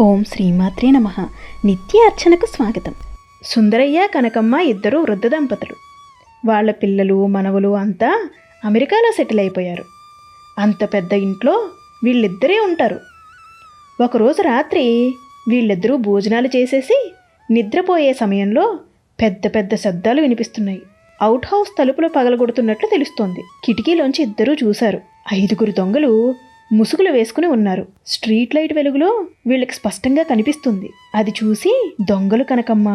ఓం శ్రీమాత్రే నమ. నిత్య అర్చనకు స్వాగతం. సుందరయ్య కనకమ్మ ఇద్దరు వృద్ధ దంపతులు. వాళ్ళ పిల్లలు మనవలు అంతా అమెరికాలో సెటిల్ అయిపోయారు. అంత పెద్ద ఇంట్లో వీళ్ళిద్దరే ఉంటారు. ఒకరోజు రాత్రి వీళ్ళిద్దరూ భోజనాలు చేసేసి నిద్రపోయే సమయంలో పెద్ద పెద్ద శబ్దాలు వినిపిస్తున్నాయి. అవుట్ హౌస్ తలుపులు పగలగొడుతున్నట్లు తెలుస్తోంది. కిటికీలోంచి ఇద్దరూ చూశారు. ఐదుగురు దొంగలు ముసుగులు వేసుకుని ఉన్నారు. స్ట్రీట్ లైట్ వెలుగులో వీళ్ళకి స్పష్టంగా కనిపిస్తుంది. అది చూసి దొంగలు కనకమ్మ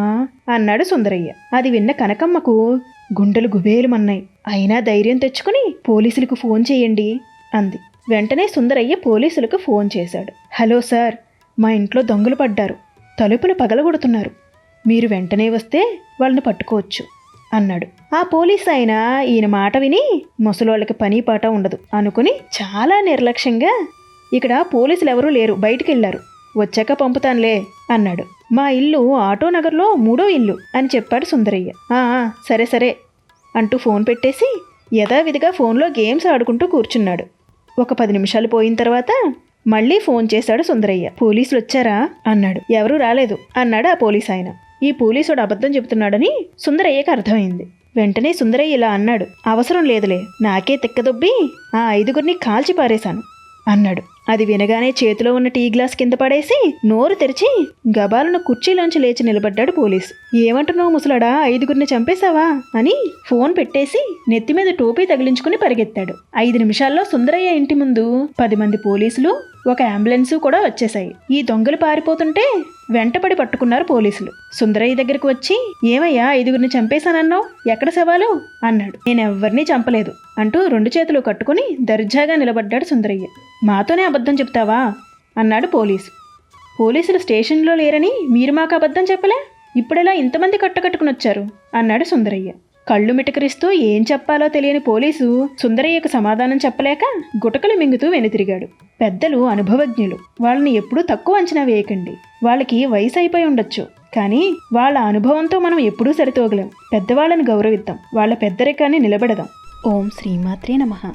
అన్నాడు సుందరయ్య. అది విన్న కనకమ్మకు గుండెలు గుబేలుమన్నాయి. అయినా ధైర్యం తెచ్చుకుని పోలీసులకు ఫోన్ చేయండి అంది. వెంటనే సుందరయ్య పోలీసులకు ఫోన్ చేశాడు. హలో సార్ మా ఇంట్లో దొంగలు పడ్డారు. తలుపులు పగలగొడుతున్నారు. మీరు వెంటనే వస్తే వాళ్ళని పట్టుకోవచ్చు. అన్నాడు. ఆ పోలీస్ ఆయన ఈయన మాట విని ముసలోళ్ళకి పని పాట ఉండదు అనుకుని చాలా నిర్లక్ష్యంగా ఇక్కడ పోలీసులు ఎవరూ లేరు బయటికి వెళ్ళారు వచ్చాక పంపుతానులే అన్నాడు. మా ఇల్లు ఆటో నగర్లో మూడో ఇల్లు అని చెప్పాడు సుందరయ్య. "ఆ, సరే సరే అంటూ ఫోన్ పెట్టేసి యథావిధిగా ఫోన్లో గేమ్స్ ఆడుకుంటూ కూర్చున్నాడు. ఒక పది నిమిషాలు పోయిన తర్వాత మళ్ళీ ఫోన్ చేశాడు సుందరయ్య. పోలీసులు వచ్చారా అన్నాడు. ఎవరూ రాలేదు అన్నాడు ఆ పోలీస్ ఆయన. ఈ పోలీసుడు అబద్ధం చెబుతున్నాడని సుందరయ్యకి అర్థమైంది. వెంటనే సుందరయ్య ఇలా అన్నాడు. అవసరం లేదులే నాకే తిక్కదొబ్బి ఆ ఐదుగురిని కాల్చి పారేశాను అన్నాడు. అది వినగానే చేతిలో ఉన్న టీ గ్లాస్ కింద పడేసి నోరు తెరిచి గబాలను కుర్చీలోంచి లేచి నిలబడ్డాడు పోలీస్. ఏమంటున్నావు ముసలాడా ఐదుగురిని చంపేశావా? అని ఫోన్ పెట్టేసి నెత్తి మీద టోపీ తగిలించుకుని పరిగెత్తాడు. ఐదు నిమిషాల్లో సుందరయ్య ఇంటి ముందు పది మంది పోలీసులు ఒక అంబులెన్సు కూడా వచ్చేశాయి. ఈ దొంగలు పారిపోతుంటే వెంటపడి పట్టుకున్నారు పోలీసులు. సుందరయ్య దగ్గరికి వచ్చి ఏమయ్యా ఐదుగురిని చంపేశానన్నావు? ఎక్కడ సవాలు అన్నాడు. నేనెవ్వరినీ చంపలేదు అంటూ రెండు చేతులు కట్టుకుని దర్జాగా నిలబడ్డాడు సుందరయ్య. మాతోనే అబద్ధం చెప్తావా? అన్నాడు పోలీసు. పోలీసులు స్టేషన్లో లేరని మీరు మాకు అబద్ధం చెప్పలే? ఇప్పుడెలా ఇంతమంది కట్టకట్టుకుని వచ్చారు అన్నాడు సుందరయ్య. కళ్ళు మిటకరిస్తూ ఏం చెప్పాలో తెలియని పోలీసు సుందరయ్యకు సమాధానం చెప్పలేక గుటకలు మింగుతూ వెనుతిరిగాడు. పెద్దలు అనుభవజ్ఞులు వాళ్ళని ఎప్పుడూ తక్కువ అంచనా వేయకండి. వాళ్ళకి వయసు అయిపోయి ఉండొచ్చు. కానీ వాళ్ళ అనుభవంతో మనం ఎప్పుడూ సరితోగలేం. పెద్దవాళ్ళని గౌరవిద్దాం. వాళ్ళ పెద్దరికాన్ని నిలబెడదాం. ఓం శ్రీమాత్రే నమః.